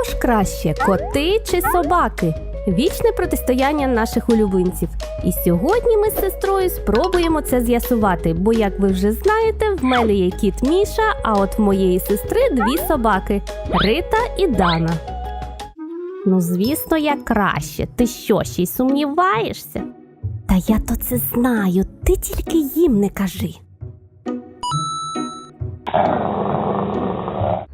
Хто ж краще, коти чи собаки? Вічне протистояння наших улюбленців. І сьогодні ми з сестрою спробуємо це з'ясувати, бо, як ви вже знаєте, в мене є кіт Міша, а от в моєї сестри дві собаки Рита і Дана. Ну, звісно, я краще. Ти що, ще й сумніваєшся? Та я то це знаю, ти тільки їм не кажи.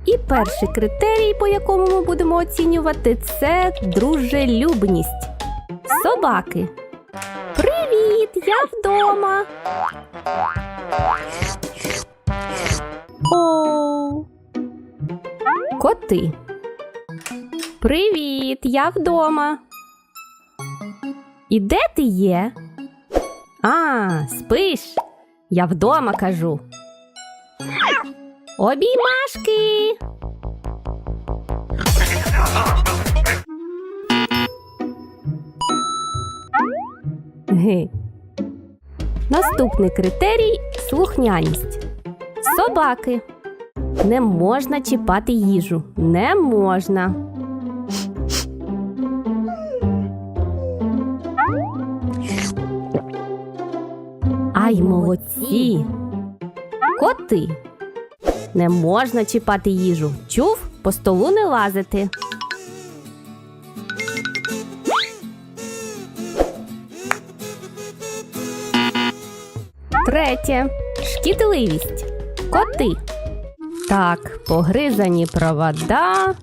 І перший критерій, по якому ми будемо оцінювати, це дружелюбність. Собаки. Привіт, я вдома. О. Коти. Привіт, я вдома. І де ти є? А, спиш. Я вдома кажу. Обіймашки. Наступний критерій слухняність. Собаки. Не можна чіпати їжу. Не можна. Ай, молодці. Коти. Не можна чіпати їжу. Чув, по столу не лазити. Третє. Шкідливість. Коти. Так, погризані провода,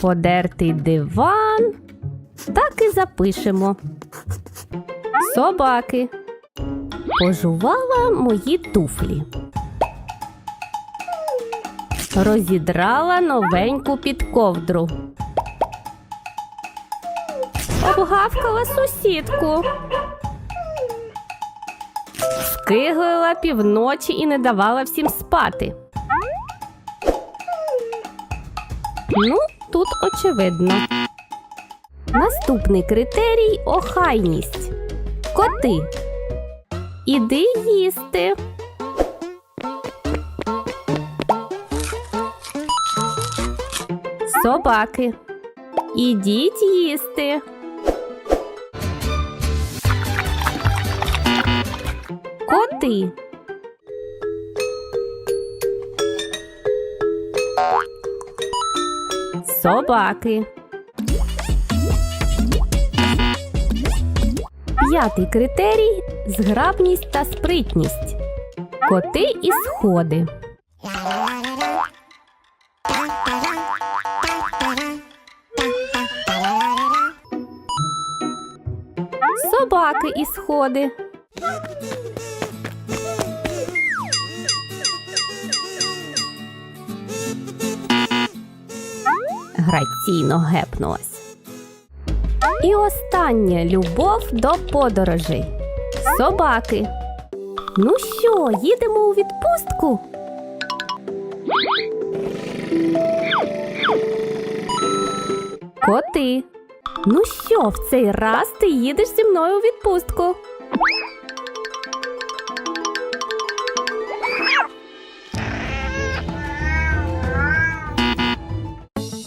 подертий диван. Так і запишемо. Собаки. Пожувала мої туфлі. Розідрала новеньку підковдру. Обгавкала сусідку. Скиглила півночі і не давала всім спати. Ну, тут очевидно. Наступний критерій охайність. Коти. Іди їсти. Собаки. Ідіть їсти. Коти. Собаки. П'ятий критерій зграбність та спритність. Коти і сходи. Собаки і сходи. Граційно гепнулась. І останнє любов до подорожей. Собаки. Ну що, їдемо у відпустку? Коти. Ну що, в цей раз ти їдеш зі мною у відпустку?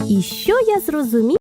І що я зрозумів?